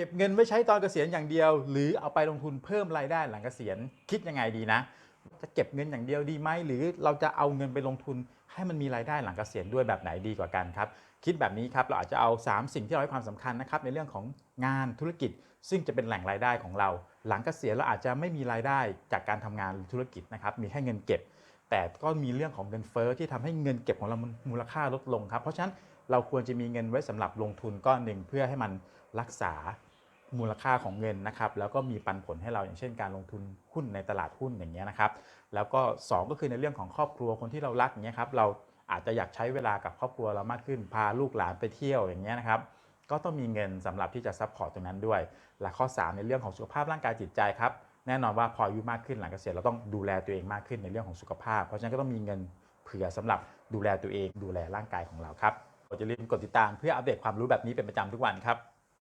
เก็บเงินไว้ใช้ตอนเกษียณอย่างเดียว หรือเอาไปลงทุนเพิ่มรายได้หลังเกษียณคิดยังไงดีนะ จะเก็บเงินอย่างเดียวดีไหมหรือเราจะเอาเงินไปลงทุนให้มันมีรายได้หลังเกษียณด้วยแบบไหนดีกว่ากันครับ คิดแบบนี้ครับเราอาจจะเอา 3 สิ่งที่เราให้ความสำคัญนะครับในเรื่องของงานธุรกิจ ซึ่งจะเป็นแหล่งรายได้ของเรา หลังเกษียณเราอาจจะไม่มีรายได้จากการทำงานหรือธุรกิจนะครับมีแค่เงินเก็บ แต่ก็มีเรื่องของเงินเฟ้อที่ทำให้เงินเก็บของเรามูลค่าลดลงครับเพราะฉะนั้นเราควรจะมีเงินไว้สำหรับลงทุนก้อนหนึ่งเพื่อให้มันรักษา มูลค่าของเงินนะครับแล้วก็มีปันผลให้เราอย่างเช่นการลงทุนหุ้นในตลาดหุ้นอย่างเงี้ยนะครับแล้วก็ 2 ก็คือในเรื่องของครอบครัวคนที่เรารักอย่างเงี้ยครับเราอาจจะอยากใช้เวลากับครอบครัวเรามากขึ้น พาลูกหลานไปเที่ยวอย่างเงี้ยนะครับก็ต้องมีเงินสำหรับที่จะซัพพอร์ตตรงนั้นด้วย และข้อ 3 ในเรื่องของสุขภาพร่างกายจิตใจครับแน่นอนว่าพออายุมากขึ้นหลังเกษียณเราต้องดูแลตัวเองมากขึ้นในเรื่องของสุขภาพ เพราะฉะนั้นก็ต้องมีเงินเผื่อสำหรับดูแลตัวเองดูแลร่างกายของเราครับอย่าลืมกดติดตามเพื่ออัปเดตความรู้แบบนี้เป็นประจำทุกวันครับ